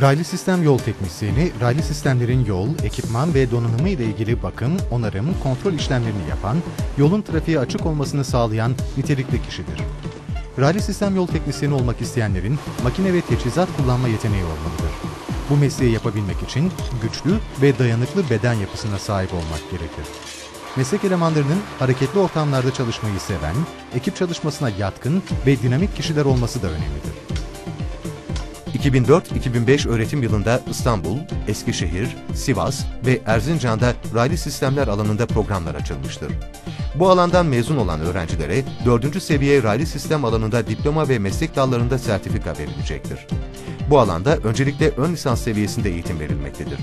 Raylı sistem yol teknisyeni, raylı sistemlerin yol, ekipman ve donanımı ile ilgili bakım, onarım, kontrol işlemlerini yapan, yolun trafiğe açık olmasını sağlayan nitelikli kişidir. Raylı sistem yol teknisyeni olmak isteyenlerin makine ve teçhizat kullanma yeteneği olmalıdır. Bu mesleği yapabilmek için güçlü ve dayanıklı beden yapısına sahip olmak gerekir. Meslek elemanlarının hareketli ortamlarda çalışmayı seven, ekip çalışmasına yatkın ve dinamik kişiler olması da önemlidir. 2004-2005 öğretim yılında İstanbul, Eskişehir, Sivas ve Erzincan'da raylı sistemler alanında programlar açılmıştır. Bu alandan mezun olan öğrencilere 4. seviye raylı sistem alanında diploma ve meslek dallarında sertifika verilecektir. Bu alanda öncelikle ön lisans seviyesinde eğitim verilmektedir.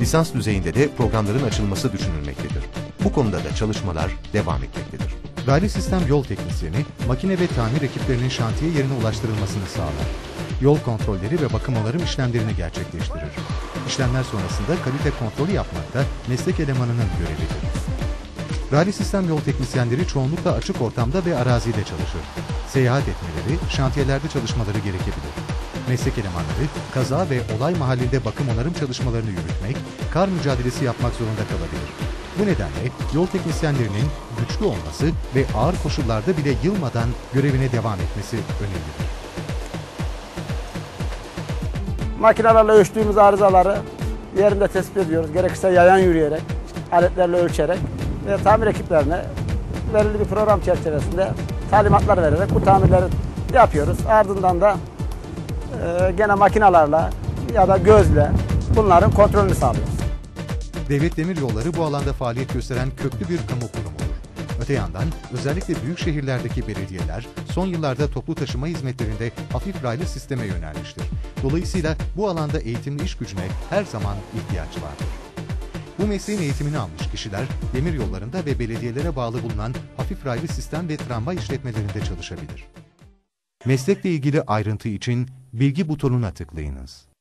Lisans düzeyinde de programların açılması düşünülmektedir. Bu konuda da çalışmalar devam etmektedir. Raylı sistem yol teknisyeni, makine ve tamir ekiplerinin şantiye yerine ulaştırılmasını sağlar. Yol kontrolleri ve bakım onarım işlemlerini gerçekleştirir. İşlemler sonrasında kalite kontrolü yapmak da meslek elemanının görevidir. Raylı sistem yol teknisyenleri çoğunlukla açık ortamda ve arazide çalışır. Seyahat etmeleri, şantiyelerde çalışmaları gerekebilir. Meslek elemanları kaza ve olay mahallinde bakım onarım çalışmalarını yürütmek, kar mücadelesi yapmak zorunda kalabilir. Bu nedenle yol teknisyenlerinin güçlü olması ve ağır koşullarda bile yılmadan görevine devam etmesi önemlidir. Makinelerle ölçtüğümüz arızaları yerinde tespit ediyoruz. Gerekirse yayan yürüyerek, aletlerle ölçerek ve tamir ekiplerine belirli bir program çerçevesinde talimatlar vererek bu tamirleri yapıyoruz. Ardından da e, gene makinalarla ya da gözle bunların kontrolünü sağlıyoruz. Devlet Demir Yolları bu alanda faaliyet gösteren köklü bir kamu kurumudur. Öte yandan özellikle büyük şehirlerdeki belediyeler son yıllarda toplu taşıma hizmetlerinde hafif raylı sisteme yönelmiştir. Dolayısıyla bu alanda eğitimli iş gücüne her zaman ihtiyaç vardır. Bu mesleğin eğitimini almış kişiler demir yollarında ve belediyelere bağlı bulunan hafif raylı sistem ve tramvay işletmelerinde çalışabilir. Meslekle ilgili ayrıntı için bilgi butonuna tıklayınız.